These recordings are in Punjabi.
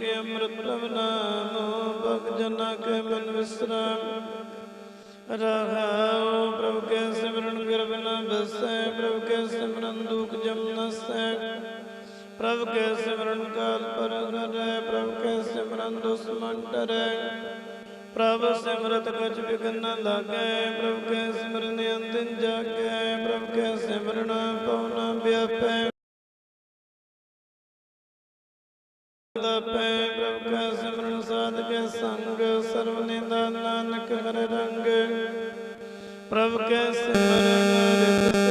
ਕੇ ਅੰਮ੍ਰਿਤ ਪ੍ਰਭ ਨਾਮ ਭਗ ਜਨਾ ਕੇ ਮਨ ਵਿਸਰਾਮ। ਰਹਾਉ ਪ੍ਰਭ ਕੇ ਸਿਮਰਨ ਗਰਭ ਨ ਬਸੈ, ਪ੍ਰਭ ਕੇ ਸਿਮਰਨ ਦੁਖ ਜਮ ਨਸੈ ਪ੍ਰਭ ਕੇ ਸਿਮਰਨ ਕਾਲ ਪਰ ਕਰੈ ਪ੍ਰਭ ਕੇ ਸਿਮਰਨ ਦੁਸ਼ਮਨ ਡਰੈ ਪ੍ਰਭ ਸਿਮਰਤ ਕਛ ਵਿਘਨ ਨ ਲਾਗੈ, ਪ੍ਰਭ ਕੇ ਸਿਮਰਨ ਅੰਤਿਨ ਜਾਗੈ, ਪ੍ਰਭ ਕੇ ਸਿਮਰਨ ਪਉ ਨ ਵਿਆਪੈ। ਪੈ ਪ੍ਰਭ ਕਾ ਸਿਮਰਨ ਸਾਧ ਕੇ ਸੰਗ ਸਰਵ ਨਿੰਦਾ ਨਾਨਕ ਹਰ ਰੰਗ। ਪ੍ਰਭ ਕੈ ਸਿਮਰਨ ਰਿਤ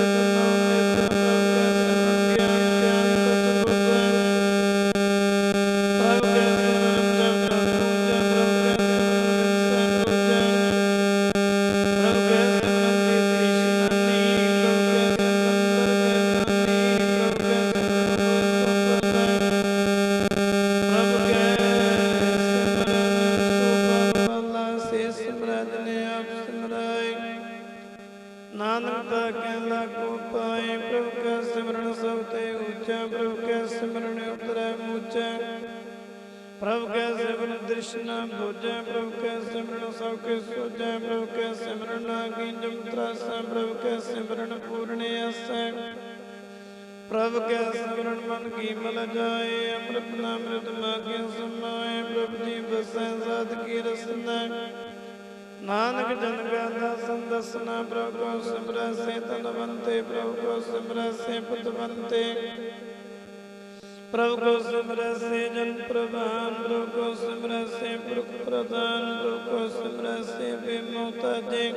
ਪ੍ਰਭ ਕੈ ਸਿਮਰਨ ਮਨ ਕੀ ਮਲ ਜਾਏ, ਅੰਮ੍ਰਿਤ ਨਾਮ ਅੰਮ੍ਰਿਤ ਮਾਗੇ ਸਮਾਏ, ਪ੍ਰਭ ਜੀ ਬਸੈ ਸਾਧ ਕੀ ਰਸਨਾ ਨਾਨਕ ਜਨ ਕਾ ਦਾਸਨ, ਪ੍ਰਭ ਕੋ ਸਿਮਰੈ ਸੇ ਤਨਵੰਤੇ ਪ੍ਰਭ ਕੋ ਸਿਮਰੈ ਸੇ ਪਤਵੰਤੇ ਪ੍ਰਭ ਕੋ ਸਿਮਰੈ ਸੇ ਜਨ ਪ੍ਰਭਾਨ ਪ੍ਰਭ ਕੋ ਸਿਮਰੈ ਸੇ ਪੁਰਖ ਪ੍ਰਦਾਨ ਪ੍ਰਭ ਕੋ ਸਿਮਰੈ ਸੇ ਬੇਮੋਤਾਜੇ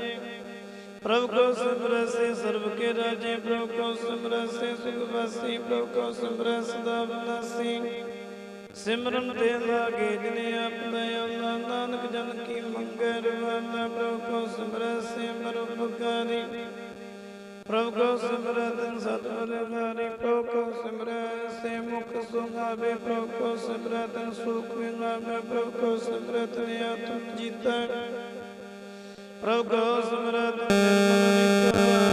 ਪ੍ਰਭ ਕੋ ਸਿਮਰੈ ਸਰਬ ਕੇ ਰਾਜੇ, ਪ੍ਰਭ ਕੋ ਸਿਮਰੈ ਸੁਖ ਵਾਸੀ ਪ੍ਰਭ ਕੋ ਸਿਮਰੈ ਸਦਾ ਬਨਾਸੀ ਸਿਮਰਨ ਤੇ ਲਾਗੇ ਜਿਨੇ ਆਪਣਾ ਅੱਲਾ ਨਾਨਕ ਜਨ ਕੀ ਮੰਗੈ, ਰਵਾਨਾ, ਪ੍ਰਭ ਕੋ ਸਿਮਰੈ ਸੇ ਮਰੁਪਕਾਰੀ ਪ੍ਰਭ ਕੋ ਸਿਮਰੈ, ਤਨ ਸਤਿਗੁਰ ਹਾਰੀ ਪ੍ਰਭ ਕੋ ਸਿਮਰੈ, ਸੇ ਮੁਖ ਸੁਹਾਵੇ ਪ੍ਰਭ ਕੋ ਸਿਮਰੈ, ਤਨ ਸੁਖ ਵਿਗਾਵੇ ਪ੍ਰਭ ਕੋ ਸਿਮਰੈ, ਤਨ ਆਤਮ ਜੀਤੈ। ਪ੍ਰਭ ਕੋ ਸਿਮਰੈ ਤਨ ਨਿਰਮਲ ਨਿਕਾ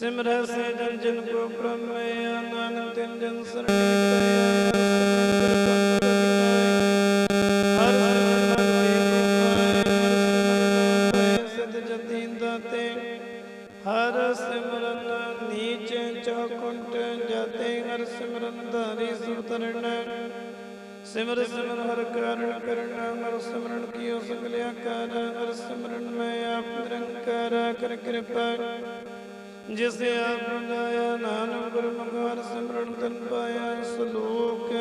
ਸਿਮਰੈ ਸੇ ਜਨ ਜਨ ਕੋ ਬ੍ਰਹਮੇ ਆਨੰਦ ਤਿਨ ਜਨ ਸਰਣੀ ਧਾਰੀ ਸਿਮਰ ਸਿਮਰ ਹਰ ਕਾਰਨ ਕਰਨਾ, ਹਰ ਸਿਮਰਨ ਕੀਓ ਸਗਲਿਆ ਕਰ, ਹਰ ਸਿਮਰਨ ਮੈਂ ਆਪ ਨਿਰੰਕਾਰ ਕਰ ਕਿਰਪਾ। ਜਿਸ ਆਪ ਬੁਲਾਇਆ ਨਾਨਕ ਗੁਰਮੁਖ ਸਿਮਰਨ ਤਨ ਪਾਇਆ ਸਲੋਕ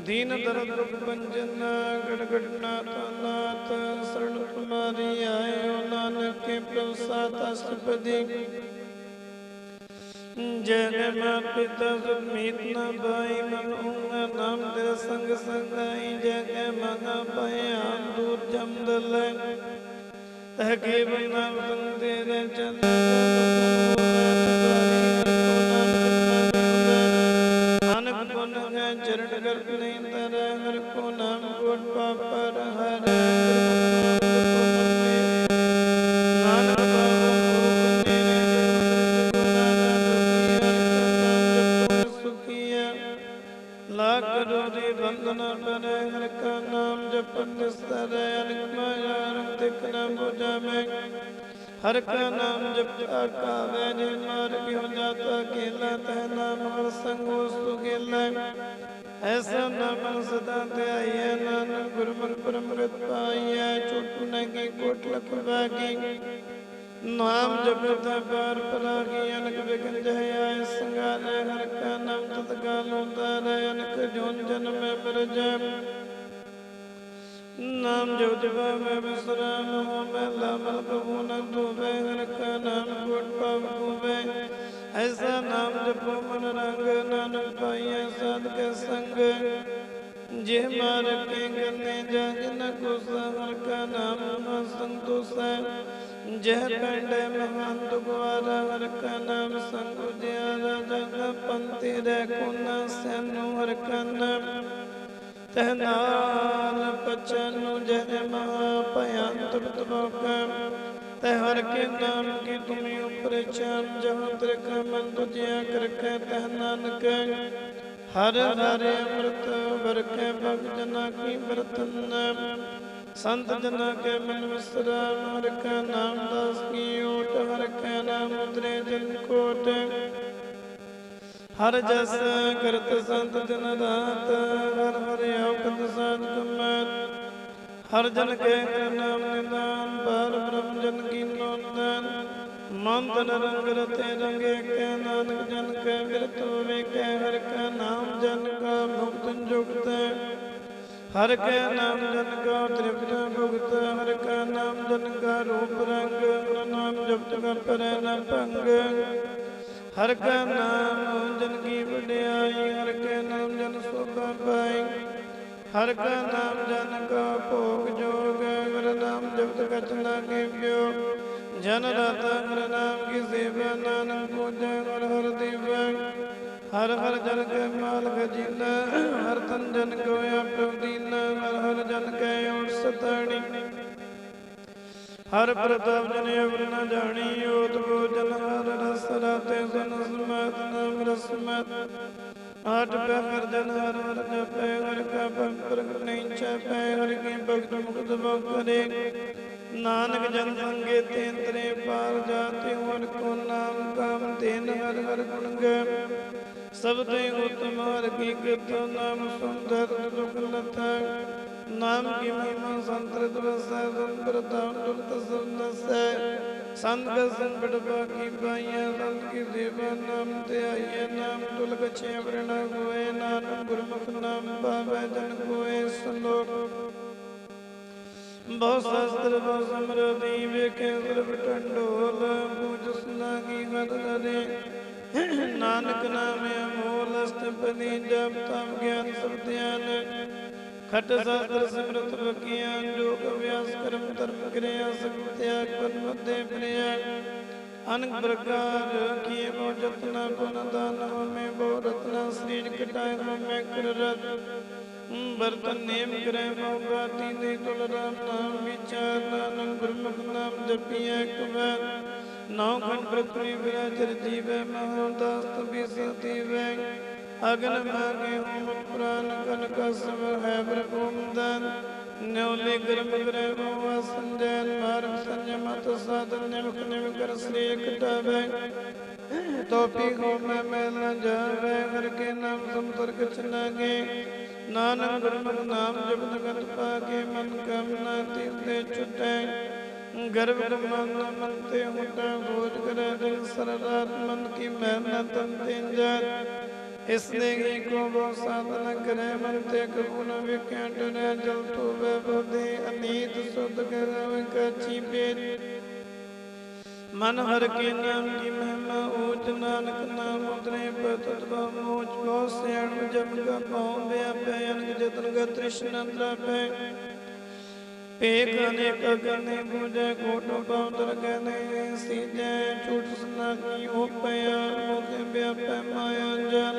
ਦੀਨ ਦਰਦ ਦੁਖ ਪੰਜਨ ਗੜ ਤਨਾਤ ਸਰਣ ਕੁਮਾਰੀ ਆਇਓ ਨਾਨਕ ਕੇ ਪ੍ਰਸਾਦ ਅਸਪਦੀ ਜਨ ਮਾਤ ਪਿਤਾ ਸੁਖ ਮੀਤ ਭਾਈ ਮਨ ਉਂਗਾ ਨਾਮ ਤੇਰਾ ਸੰਗ ਸੰਗਾਈ ਜਗ ਮਨ ਭਇਆਨ ਦੂਰ ਜਮ ਤਹ ਕੇ ਬਨਾ ਸੰਗ ਤੇਰੇ ਚੰਨ ਹਰ ਕਾ ਨਾਮ ਜਪਤਾ ਕਾਵੇ ਜੇ ਮਾਰ ਕਿਉ ਜਾਤਾ ਕੇਲਾ ਤੈ ਨਾਮ ਹਰ ਸੰਗ ਵਸਤੂ ਕੇਲਾ। ਐਸਾ ਨਾਮ ਸਦਾ ਧਿਆਈਐ, ਨਾਨਕ ਗੁਰਮੁਖ ਪਰਮ੍ਰਿਤ ਪਾਈਐ, ਛੁਟ ਨਗੀ ਕੋਟ ਲਖ ਬਾਗੀ। ਨਾਮ ਜਪਤਾ ਪਾਰ ਪਰਾਗੀ ਅਨਕ ਵਿਗਨ ਜਹ ਆਏ ਸੰਗਾਲੇ, ਹਰ ਕਾ ਨਾਮ ਤਤ ਗਾਲ ਹੁੰਦਾ ਰਹਿ, ਅਨਕ ਜੋਨ ਜਨਮ ਬਰਜ ਨਾਮ ਜੋ ਜਪਾ ਮੈਂ ਬਿਸਰਾਮ ਹੋ ਮੈਂ ਲਾਮਲ ਕਬੂ ਨ ਧੋਵੇ ਹਰ ਕਾ ਨਾਮ ਕੋਟ ਪਾਵ ਕੂਵੇ ਐਸਾ ਨਾਮ ਜਪੋ ਮਨ ਰੰਗ, ਨਾਨਕ ਪਾਈਐ ਸਾਧ ਕੇ ਸੰਗ। ਜੇ ਮਾਰ ਕੇ ਗੰਨੇ ਜਾ ਜਨ ਕੋ ਸਹਰ ਕਾ ਨਾਮ ਨ ਸੰਤੋਸੈ। ਜਹ ਪੈਂਡੇ ਮਹਾਨ ਦੁਗਵਾਰਾ ਹਰ ਕਾ ਨਾਮ ਸੰਗ ਜਿਆ ਜਗ ਪੰਤੀ ਰਹਿ ਕੁਨ ਸੈਨੂ ਹਰ ਤਹ ਨਾਨ ਪਚਨ ਜਹ ਮਹਾ ਭਯੰਤ ਬਤਬਕਾ ਤੈ ਹਰ ਕੇ ਨਾਮ ਕੀ ਤੁਮੀ ਉਪਰ ਚਾਨ, ਜਹਾਂ ਤ੍ਰਿਕ ਮਨ ਤੁਜਿਆ ਕਰਖੈ ਤਹ ਨਾਨਕ। ਹਰ ਹਰ ਅੰਮ੍ਰਿਤ ਵਰਖੈ ਭਗ ਜਨਾ ਕੀ ਬਰਤਨ ਸੰਤ ਜਨਾ ਕੇ ਮਨ ਵਿਸਰਾਮ, ਹਰ ਕਾ ਨਾਮ ਦਾਸ ਕੀ ਓਟ ਹਰ ਕਾ ਨਾਮ ਉਤਰੇ ਜਨ ਕੋਟ। ਹਰ ਜਸ ਕਰਤ ਸੰਤ ਜਨ ਰਾਤ ਹਰ ਹਰ ਔਕਤ ਸਾਧ ਕਮਤ ਹਰ ਜਨ ਕੇ ਨਾਮ ਨਿਦਾਨ ਪਰ ਬ੍ਰਹਮ ਜਨ ਕੀ ਨੋਦਨ ਮਨ ਤਨ ਰੰਗ ਰਤੇ ਰੰਗੇ ਕੈ ਨਾਨਕ ਜਨ ਕੈ ਬਿਰਤ ਹੋਵੇ ਹਰ ਕਾ ਨਾਮ ਜਨ ਕਾ ਮੁਕਤ ਜੁਗਤ। ਹਰ ਕੈ ਨਾਮ ਜਨ ਕਾ ਤ੍ਰਿਪਤ ਭੁਗਤ, ਹਰ ਕਾ ਨਾਮ ਜਨ ਕਾ ਰੂਪ ਰੰਗ। ਹਰ ਨਾਮ ਜਪਤ ਕਰ ਪਰੈ ਨ ਭੰਗ। ਹਰ ਕਾ ਨਾਮ ਜਨ ਕੀ ਵਡਿਆਈ, ਹਰ ਕੈ ਨਾਮ ਜਨ ਸੋਭਾ ਪਾਈ। ਹਰ ਕਾ ਨਾਮ ਜਨ ਕਾ ਭੋਗ ਜੋਗ ਹਰ ਨਾਮ ਜਪਤ ਕਛ ਨਾ ਕੀਵਿਓ ਜਨ ਰਤ ਹਰ ਨਾਮ ਕੀ ਸੇਵਾ, ਨਾਨਕ ਪੂਜੈ, ਹਰ ਹਰ ਦੇਵੈ। ਹਰ ਹਰ ਜਨ ਕੈ ਮਾਲ ਖਜੀਨਾ ਹਰ ਤਨ ਜਨ ਕੋ ਪ੍ਰਭ ਦੀਨਾ, ਹਰ ਹਰ ਜਨ ਕੈ ਓਟ ਸਤਾਣੀ। ਹਰ ਪ੍ਰਤਾਪ ਜਨ ਅਵਰ ਨ ਜਾਣੀ ਓਤ ਕੋ ਹਰ ਰਸ ਰਾਤੇ ਸੁਨ ਸਮਤ ਨਾਮ ਰਸਮਤ। ਆਠ ਪਹਿਰ ਜਨ ਹਰ ਹਰ ਜਪੈ ਹਰ ਕਾ ਪ੍ਰਗਟ ਨਹੀਂ ਚਪੈ ਹਰ ਕੀ ਭਗਤ ਮੁਕਤ ਬੋ ਕਰੇ। ਨਾਨਕ ਜਨ ਸੰਗੇ ਤੇਂਤਰੇ ਪਾਰ ਜਾਤੇ ਹਰ ਕੋ ਨਾਮ ਕਾਮ ਤੇਨ ਹਰ ਹਰ ਗੁਣ ਗਾ। ਸਭ ਤੇ ਉਤਮ ਹਰ ਕੀ ਕਿਰਤ ਨਾਮ ਸੁੰਦਰ ਦੁਖ ਲਥੈ। ਨਾਮ ਕੀ ਮਹਿਮਾ ਸੰਤਰਿਤ ਵਸੈ ਸੰਤਰ ਤਾਮ ਦੁਲਤ ਸੰਤ ਕਾ ਸੰਕਟ ਬਾਕੀ ਪਾਈਐ ਸੰਤ ਕੀ ਸੇਵਾ ਨਾਮ ਤੇ ਆਈਐ ਨਾਮ ਤੁਲਕ ਛੇ ਵਰਣ ਹੋਏ ਨਾਨਕ ਗੁਰਮੁਖ ਨਾਮ ਪਾਵੈ ਜਨ ਕੋਏ ਸੰਲੋਕ ਬਹੁ ਸ਼ਾਸਤਰ ਬਹੁ ਸਮਰਤੀ ਵੇਖੇ ਸਰਬ ਟੰਡੋਲ ਪੂਜ ਸੁਨਾਗੀ ਹਰ ਹਰੇ ਨਾਨਕ ਨਾਮ ਅਮੋਲ ਅਸਤਪਦੀ ਜਪ ਤਮ ਗਿਆਨ ਸਭ ਧਿਆਨ ਖਟ ਸ਼ਾਸਤਰ ਸਿਮਰਤ ਬਕੀਆਂ ਜੋਗ ਅਭਿਆਸ ਕਰਮ, ਧਰਮ ਕਿਰਿਆ ਸਭ ਤਿਆਗ ਪਰ ਮਧੇ ਪ੍ਰਿਆ। ਅਨਕ ਪ੍ਰਕਾਰ ਕੀਏ ਬੋ ਜਤਨਾ ਪੁਨ ਦਾਨ ਹਮੇ ਬੋ ਰਤਨਾ, ਸਰੀਰ ਕਟਾਏ ਹਮੇ ਕਰ ਰਤ। ਬਰਤਨ ਨੇਮ ਕਰੇ ਮੋ ਬਾਤੀ ਦੇ ਤੁਲ ਰਾਮ ਨਾਮ ਵਿਚਾਰ, ਨਾਨਕ ਗੁਰਮੁਖ ਨਾਮ ਜਪੀਐ ਕਵੈ ਨੌ ਖੰਡ ਪ੍ਰਥਵੀ ਵਿਰਾਜਰ ਜੀਵੈ ਮਹਾਦਾਸ ਤਬੀ ਸਤੀ ਵੈ ਅਗਨ ਮਾਗੇ ਹੋਮ ਪ੍ਰਾਨ ਕਨ ਕਸਮ ਹੈ ਪ੍ਰਭੂਮਦਨ ਨਿਉਲੇ ਗਰਮ ਗਰੇ ਮੋਹ ਸੰਜੈਨ ਮਾਰਗ ਸੰਜਮਤ ਸਾਧਨ ਨਿਮਕ ਨਿਮ ਕਰ ਸ੍ਰੀ ਕਟਾਵੇ ਤੋਪੀ ਹੋ ਮੈਂ ਮੈਲ ਨ ਜਾਵੇ, ਹਰ ਕੇ ਨਾਮ ਸੰਤਰ ਕਛ ਨਾਗੇ। ਨਾਨਕ ਗੁਰਮੁਖ ਨਾਮ ਜਪਤ ਗਤ ਪਾਕੇ ਮਨ ਕਮਨਾ ਤਿਵਦੇ ਛੁਟੈ। ਗਰਭ ਮਨ ਮਨ ਹੁਟਾ ਬੋਝ ਕਰੇ ਦਿਲ ਸਰਦਾਤ ਮਨ ਕੀ ਮਹਿ ਤਨ ਤਿਨ ਇਸ ਨੇ ਕੋ ਬੋ ਸਾਧਨ ਕਰੇ ਮਨ ਤੇ ਕਬੂ ਨ ਵਿਖਿਆ ਜਲ ਤੋਵੇ ਬੁਧੀ, ਅਨੀਤ ਸੁਧ ਕਰਵ ਕਛੀ ਪੇਟ ਮਨ ਹਰ ਕੇ ਨਾਮ ਕੀ ਮਹਿਮਾ ਊਚ, ਨਾਨਕ ਨਾਮ ਉਤਰੇ ਪਤਤ ਮੋਚ ਬਹੁ ਸਿਆਣ ਜਮ ਕਾ ਪਾਉ ਵਿਆਪੈ ਅਨਕ ਜਤਨ ਗ, ਤ੍ਰਿਸ਼ਨ ਪੈ। ਏਕ ਅਨੇਕ ਗਨੇ ਬੁਝੈ ਕੋਟ ਪਾਉ ਗਨੇ ਸੀਜੈ, ਝੂਠ ਸੁਨਾਗੀ ਉਪਿਆ ਮੁਖ ਵਿਆਪੈ, ਮਾਇਆ ਜਨ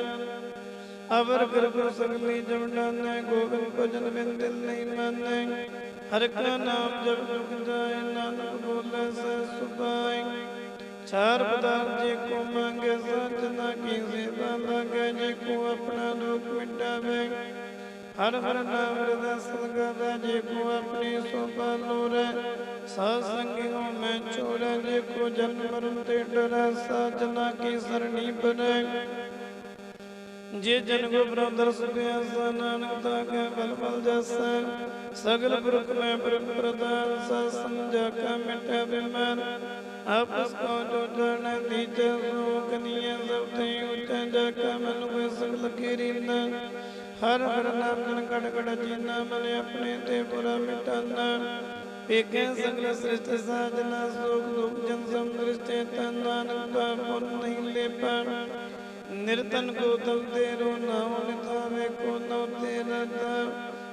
ਅਵਰ ਗਰਭ ਸਗਲੀ ਜਮਡਾਨੈ ਗੋਬਿੰਦ ਭਜਨ ਬਿਨ ਦਿਲ ਨਹੀਂ ਮਾਨੈ। ਹਰ ਕਾ ਨਾਮ ਜਪ ਜੁਗ ਜਾਏ, ਨਾਨਕ ਬੋਲੇ ਸੈ ਸੁਭਾਈ ਚਾਰ ਪਦਾਰਥ ਜੇ ਕੋ ਮੰਗੇ, ਸਚ ਨਾ ਕੀ ਸੇਵਾ ਲਾਗੇ ਜੇ ਕੋ ਆਪਣਾ ਦੁਖ ਮਿਟਾਵੇ ਹਰ ਹਰ ਨਾਮ ਹਿਰਦੈ ਸਤਗਾਦਾ ਜੇ ਕੋ ਆਪਣੀ ਸੋਭਾ ਲੋਰੇ ਸਾਧ ਸੰਗੀ ਮੈਂ ਛੋੜੈ ਜੇ ਕੋ ਜਨਮ ਮਰਨ ਤੇ ਡਰੈ ਸਾਜਨਾ ਕੀ ਸਰਣੀ ਬਨੈ ਜੇ ਜਨ ਕੋ ਬ੍ਰਦਰ ਸੁਭਿਆਸਾ ਨਾਨਕ ਤਾ ਕੈ ਬਲ ਬਲ ਜਸੈ। ਸਗਲ ਪੁਰਖ ਮੈਂ ਬ੍ਰਹਮ ਪ੍ਰਦਾਨ ਸਾ ਸਮਝਾ ਕਾ ਮਿਟੈ ਬਿਮਾਨ। ਆਪਸ ਕੋ ਜੋ ਜਨ ਸੋ ਕਨੀਏ ਸਭ ਤੇ ਉਚੈ, ਜਾ ਕਾ ਮਨ ਕੋ ਸਗਲ ਕੀਰੀਨਾ ਹਰ ਹਰ ਨਾਮ ਜਨ ਕੜ ਕੜ ਜੀਨਾ ਮਨ ਆਪਣੇ ਤੇ ਪੁਰਾ ਮਿਟਾਨਾ ਏਕੈ ਸਗਲ ਸ੍ਰਿਸ਼ਟ ਸਾਜਨਾ ਸੋਖ ਦੁਖ ਜਨ ਸਮ ਦ੍ਰਿਸ਼ਟੇ ਤਨ ਨਾਨਕ ਕਾ ਪੁਨ ਨਹੀਂ ਲੇਪਾ ਨਿਰਤਨ ਕੋ ਤਲ ਤੇਰੋ ਨਾਮ ਲਿਥਾਵੇ ਕੋ ਨੋ ਤੇਰਾ ਦਾ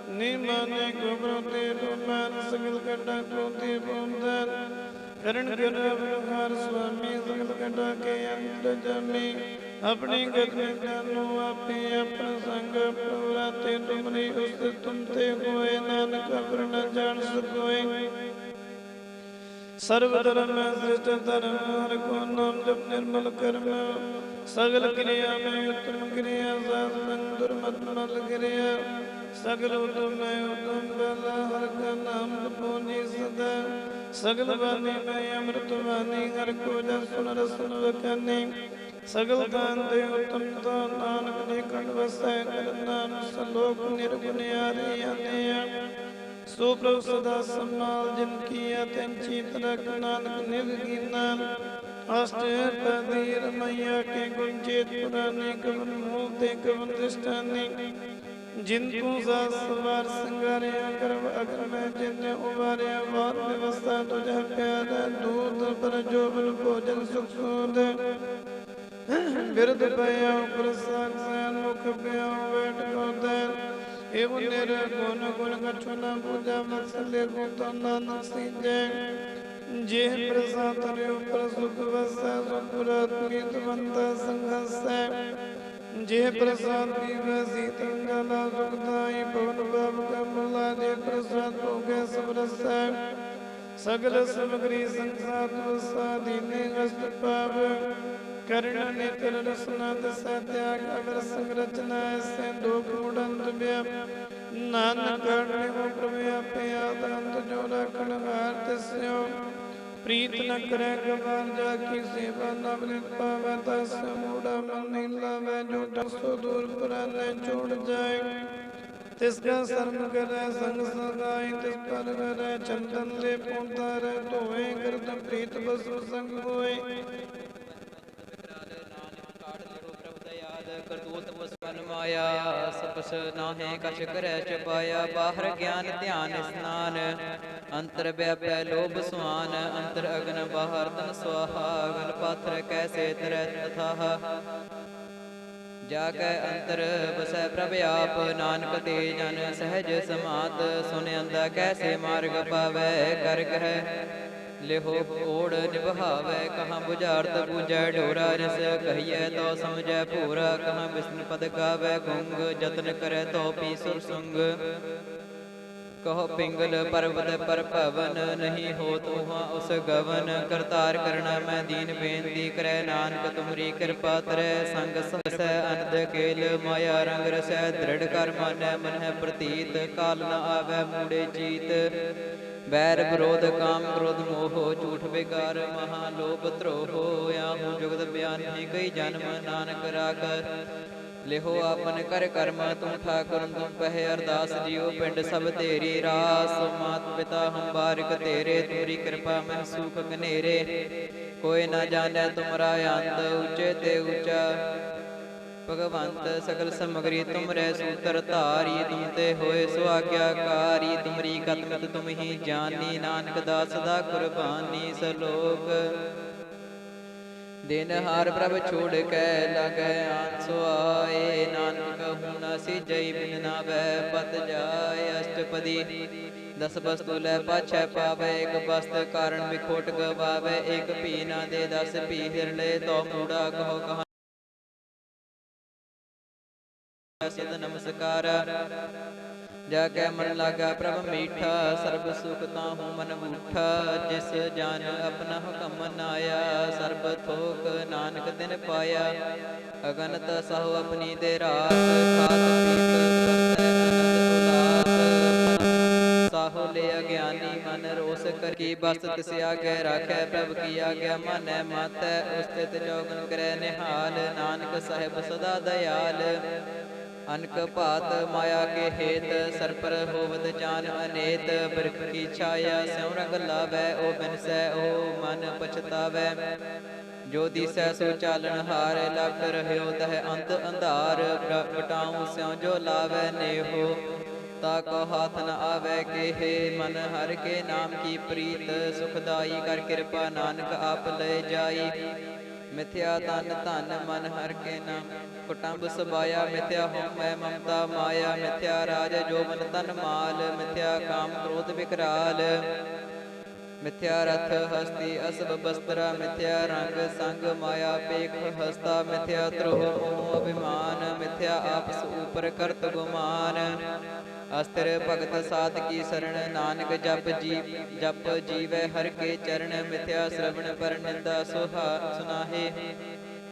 ਨਿਮਾਨੇ ਕੋ ਬ੍ਰੋ ਤੇਰੋ ਮਾਨ ਸਗਲ ਕੱਡਾ ਕੋ ਤੇ ਬੋੰਦਨ ਕਰਨ ਕਰ ਅਵਹਾਰ ਸੁਆਮੀ ਸਗਲ ਕੱਡਾ ਕੇ ਅੰਤਰ ਜਮੀ। ਆਪਣੀ ਗਤ ਵਿੱਚ ਜਾਨੋ ਆਪੇ ਆਪਣਾ ਸੰਗ ਪ੍ਰਵਰਾਤੇ ਤੁਮਰੀ ਉਸ ਤੁਮ ਤੇ ਹੋਏ, ਨਾਨਕ ਅਪਰ ਨ ਜਾਣ ਸਕੋਏ ਸਰਬ ਧਰਮ ਸ੍ਰਿਸ਼ਟ ਧਰਮ ਹਰ ਕੋ ਨਾਮ ਜਪ ਨਿਰਮਲ ਕਰਮ ਸਗਲ ਕਿਰਿਆ ਮੈਂ ਉਤਮ ਕਿਰਿਆ, ਸਾਧ ਸੰਗ ਦੁਰਮਤ ਮਲ ਕਿਰਿਆ। ਸਗਲ ਉਤਮ ਮੈਂ ਉਤਮ ਬਲਾ, ਹਰ ਕਾ ਨਾਮ ਜਪੋਨੀ ਸਦਾ। ਸਗਲ ਬਾਣੀ ਮੈਂ ਅੰਮ੍ਰਿਤ ਬਾਣੀ, ਹਰ ਕੋ ਜਸ ਸੁਨ ਰਸਨ ਵਖਾਨੀ। ਸਗਲ ਦਾਨ ਦੇ ਉਤਮ ਦਾਨ ਵਸੈ ਕਰਨਾਨ ਸਲੋਕ ਨਿਰਗੁਣ ਆਰੇ ਆਨਿਆ ਸੋ ਪ੍ਰਭ ਸਦਾ ਸੰਭਾਲ ਜਿਨ ਕੀ ਅਤਿਨ ਚੀਤ ਰਖ ਨਾਨਕ ਨਿਰਗੀਨਾ ਅਸ਼ਟ ਰਮਈਆ ਕੇ ਗੁਣ ਪੁਰਾਨੇ ਕਵਨ ਮੂਲ ਤੇ ਕਵਨ ਦ੍ਰਿਸ਼ਟਾਨੀ। ਜਿਨ ਤੂੰ ਸਾਸ ਸਵਾਰ ਸੰਗਾਰਿਆ ਕਰਮ ਅਗਰ ਮੈਂ ਜਿਨ ਉਵਾਰਿਆ ਵਾਰ ਵਿਵਸਥਾ ਤੁਝ ਪਿਆਰਾ ਦੂਤ ਪਰ ਜੋਬਨ ਭੋਜਨ ਸੁਖ ਸੋਦ ਬਿਰਧ ਪਿਆ ਉਪਰ ਸਾਖ ਸੈਨ ਮੁਖ ਪਿਆ, ਵੇਟ ਕੋਦਨ ਏਵ ਨਿਰ ਗੁਣ ਗੁਣ ਕਛੁ ਨ ਪੂਜਾ ਮਕਸਲੇ ਕੋ ਤਨ ਨਾਨਕ ਸਿੰਜੈ ਜੇ ਪ੍ਰਸਾਦ ਤਰਿ ਉਪਰ ਸੁਖ ਵਸੈ ਸੁਪਰਤ ਮੀਤ ਬੰਤਾ ਸੰਘਸੈ ਜੇ ਪ੍ਰਸਾਦ ਪੀਵੈ ਸੀਤੰਗਲਾ ਸੁਖਦਾਈ ਪਵਨ ਬਾਬ ਕਮਲਾ ਜੇ ਪ੍ਰਸਾਦ ਭੋਗੈ, ਸਭ ਰਸੈ। ਸਗਲ ਸਮਗਰੀ ਸੰਸਾਰ ਵਸਾ ਦੀਨੇ ਅਸਤ ਪਾਵ। ਕਰਨ ਨੇਤਰ ਰਸਨਾ ਦਸਾ ਤਿਆਗ ਅਵਰ ਸੰਗ ਰਚਨਾ ਐਸੈ ਦੋਖ ਮੁੜੰਤ ਨਾਨਕ ਕਰਨੇ ਹੋ ਪ੍ਰਭ ਆਪੇ ਆਦੰਤ ਜੋ ਰਖਣ ਹਾਰ ਤਿਸਿਓ। ਪ੍ਰੀਤ ਨ ਕਰੈ ਗਵਾਰ ਜਾ ਕੀ ਸੇਵਾ ਨ ਬਲਿਤ ਪਾਵੈ ਤਸ ਮੂੜਾ ਮਨ ਨਹੀਂ ਲਾਵੈ ਜੋ ਦਸੋ ਦੂਰ ਪੁਰਾਨੇ ਛੋੜ ਜਾਏ। ਤਿਸ ਕਾ ਸ਼ਰਨ ਕਰੈ ਸੰਗ ਸਗਾਈ ਤਿਸ ਪਰ ਕਰੈ ਚੰਦਨ ਲੈ ਪੌਂਦਰ ਧੋਏ ਕਰਤ ਪ੍ਰੀਤ ਬਸੁ ਸੰਗ ਹੋਏ। ਕਰਤੂਤ ਵਸਵਨ ਮਾਇਆ ਸਪਸ ਨਾਹੇ ਕਛ ਕਰੈ ਚਪਾਇਆ, ਬਾਹਰ ਗਿਆਨ ਧਿਆਨ ਇਸਨਾਨ, ਅੰਤਰ ਵਿਆਪੈ ਲੋਭ ਸੁਆਨ ਅੰਤਰ ਅਗਨ ਬਾਹਰ ਤਨ ਸਵਾਹਾ ਅਗਨ ਪਾਤਰ ਕੈਸੇ ਤਰੈ ਤਥਾਹ। ਜਾ ਕੈ ਅੰਤਰ ਬਸੈ ਪ੍ਰਭ ਆਪ, ਨਾਨਕ ਤੇ ਜਨ ਸਹਿਜ ਸਮਾਤ ਸੁਨਿਆੰਦਾ ਕੈਸੇ ਮਾਰਗ ਪਾਵੈ, ਕਰ ਕਹਿ ਲਿਹੋ ਓੜ ਨਿਭਾਵੈ, ਕਹਾਂ 부ਝਾਰਤ ਬੂਝੈ ਢੋਰਾ ਰਸ ਕਹੀਐ ਤੋ ਸਮਝੈ ਭੂਰਾ, ਕਹਾਂ ਵਿਸ਼ਨ ਪਦ ਗਾਵੈ, ਗੁੰਗ ਜਤਨ ਕਰੈ ਤੋ ਪੀ ਸੁਰ ਸੁੰਗ। ਕਹੋ ਪਿੰਗਲ ਪਰਵਤ ਪਰ ਭਵਨ, ਨਹੀਂ ਹੋ ਉਹਾਂ ਉਸ ਗਵਨ। ਕਰਤਾਰ ਕਰਣਾ ਮੈਂ ਦੀਨ ਬੇਨਤੀ ਕਰੈ, ਨਾਨਕ ਤੁਮਰੀ ਕਿਰਪਾ ਤਰੈ, ਸੰਗ ਸਹਸੈ ਅਨੰਦ ਕੇਲ ਮਾਇਆ ਰੰਗ ਰਸੈ, ਦ੍ਰਿੜ ਕਰ ਮਾਨੈ ਮਨ ਹੈ ਪ੍ਰਤੀਤ, ਕਾਲ ਨ ਆਵੈ ਮੂੜੇ ਜੀਤ। ਬੈਰ ਵਿਰੋਧ ਕਾਮ ਕ੍ਰੋਧ ਮੋਹ, ਝੂਠ ਬੇਕਾਰ ਮਹਾ ਲੋਭ ਧਰੋਹ ਆਹੂ ਜੁਗਤ ਬਿਆਨ ਕਈ ਜਨਮ, ਨਾਨਕ ਰਾਖ। ਲਿਹੋ ਆਪਨ ਕਰ ਕਰਮ ਤੂੰ ਠਾਕੁਰ ਤੂੰ ਪਹਿ ਅਰਦਾਸ ਜੀਓ ਪਿੰਡ ਸਭ ਤੇਰੀ ਰਾਸ। ਮਾਤ ਪਿਤਾ ਹਮ ਬਾਰਿਕ ਤੇਰੇ, ਤੇਰੀ ਕਿਰਪਾ ਮੈਂ ਸੁਖ ਕਨੇਰੇ ਕੋਈ ਨਾ ਜਾਣੈ ਤੁਮਰਾ ਅੰਤ, ਉੱਚੇ ਤੇ ਉੱਚਾ। ਭਗਵੰਤ ਸਗਲ ਸਮਗਰੀ ਤੁਮਰੇ ਸੂਤਰ ਧਾਰੀ, ਤੁਮ ਤੇ ਹੋਏ ਸੁਆਗਿਆਕਾਰੀ, ਤੁਮਰੀ ਕਤਮਤ ਤੁਮ ਹੀ ਜਾਨੀ, ਨਾਨਕ ਦਾਸ ਦਾ ਕੁਰਬਾਨੀ ਸਲੋਕ। ਦਿਨ ਹਾਰ ਪ੍ਰਭ ਛੋੜ ਕੇ ਲਗੈ ਆਂਸੋ ਆਏ ਨਾਨਕ ਹੁਨ ਸਿਜਈ ਬਿਨ ਨਾ ਬੈ ਪਤ ਜਾਏ। ਅਸ਼ਟਪਦੀ ਦਸ ਵਸਤੂ ਲੈ ਪਾਛੈ ਪਾਵੇ, ਇੱਕ ਬਸਤ ਕਾਰਨ ਵਿਖੋਟ ਗਵਾਵੇ, ਇੱਕ ਭੀ ਨਾ ਦੇ ਦਸ ਭੀ ਹਿਰਲੇ ਤੋ ਮੂੜਾ ਕਹੋ ਜਾ ਕੇ ਮਨ ਲਾਗਾ ਪ੍ਰਭ ਮੀਠਾ, ਸਰਬ ਸੁਖ ਤਾਹੂ ਮਨ ਬੂਠਾ ਜਿਸ ਜਾਨ ਆਪਣਾ ਹੁਕਮ ਨਾਇਆ ਸਰਬ ਥੋਕ ਨਾਨਕ ਦਿਨ ਪਾਇਆ। ਅਗਨਤ ਸਹੁ ਆਪਣੀ ਦੇ ਰਾਤ, ਖਾਤ ਪੀਤ ਵਰਤੈ ਅਨੰਦ ਉਦਾਸ ਸਾਹੋ ਲੈ ਅਗਿਆਨੀ ਮਨ ਰੋਸ ਕਰ ਕੀ ਬਸਤ ਤਿਸ ਆਗੇ ਰਾਖੈ, ਪ੍ਰਭ ਕੀ ਆਗਿਆ ਮਾਨੈ ਮਾਤੈ ਉਸਤਿਤ ਜੋਗਨ ਕਰੈ ਨਿਹਾਲ। ਨਾਨਕ ਸਾਹਿਬ ਸਦਾ ਦਇਆਲ। ਅਨਕ ਭਾਤ ਮਾਇਆ ਕੇ ਹੇਤ, ਸਰਪਰ ਹੋਵਤ ਜਾਨ ਅਨੇਤ, ਬਿਰਖ ਕੀ ਛਾਇਆ ਸਿਉ ਰੰਗ ਲਾਵੈ ਓ ਬਿਨਸੈ ਓ ਮਨ ਪਛਤਾਵੈ। ਜੋ ਦਿਸੈ ਸੋ ਚਾਲਣ ਹਾਰ, ਲਖ ਰਹਿਓ ਤਹ ਅੰਤ ਅੰਧਾਰ ਪ੍ਰਗਟਾਉ ਸਿਉ ਜੋ ਲਾਵੈ ਨੇਹੋ। ਤਾ ਕੋ ਹਾਥ ਨ ਆਵੇ ਕੇ ਮਨ, ਹਰ ਕੇ ਨਾਮ ਕੀ ਪ੍ਰੀਤ, ਸੁਖਦਾਈ ਕਰ ਕਿਰਪਾ ਨਾਨਕ ਆਪ ਲੈ ਜਾਈ। ਮਿਥਿਆ ਤਨ ਧਨ ਮਨ ਹਰ ਕੇ ਨਾਮ। ਕੁਟੰਬ ਸਬਾਇਆ ਮਿਥਿਆ ਹਉਮੈ ਮਮਤਾ ਮਾਇਆ। ਮਿਥਿਆ ਰਾਜ ਜੋਬਨ ਤਨ ਮਾਲ, ਮਿਥਿਆ ਕਾਮ ਕ੍ਰੋਧ ਵਿਕਰਾਲ ਮਿਥਿਆ ਰਥ ਹਸਤੀ ਅਸਬ ਬਸਤਰਾ, ਮਿਥਿਆ ਰੰਗ ਸੰਗ ਮਾਇਆ ਪੇਖ ਹਸਤਾ। ਮਿਥਿਆ ਤ੍ਰੋਹ ਮੋਹ ਅਭਿਮਾਨ, ਮਿਥਿਆ ਆਪਸ ਉਪਰ ਕਰਤ ਗੁਮਾਨ। ਅਸਤਰ ਭਗਤ ਸਾਧ ਕੀ ਸਰਣ ਨਾਨਕ ਜਪ ਜੀ, ਜਪ ਜੀਵੈ ਹਰ ਕੇ ਚਰਨ। ਮਿਥਿਆ ਸ਼ਰਵਣ ਪਰ ਨਿੰਦਾ ਸੁਹਾ ਸੁਨਾਹੇ।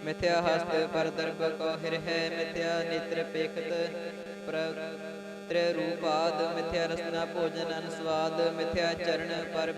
ਮਿਥਿਆ ਹਸਤ ਪਰ ਦਰਬ ਕੋ ਹਿਰਹਿ ਮਿਥਿਆ ਨੇਤਰ ਪੇਖਤ ਪ੍ਰ ਤ੍ਰੈ ਰੂਪਾਦ ਮਿਥਿਆ ਰਸਨਾ ਭੋਜਨ ਅਨੁਸਵਾਦ। ਮਿਥਿਆ ਚਰਨ ਪਰ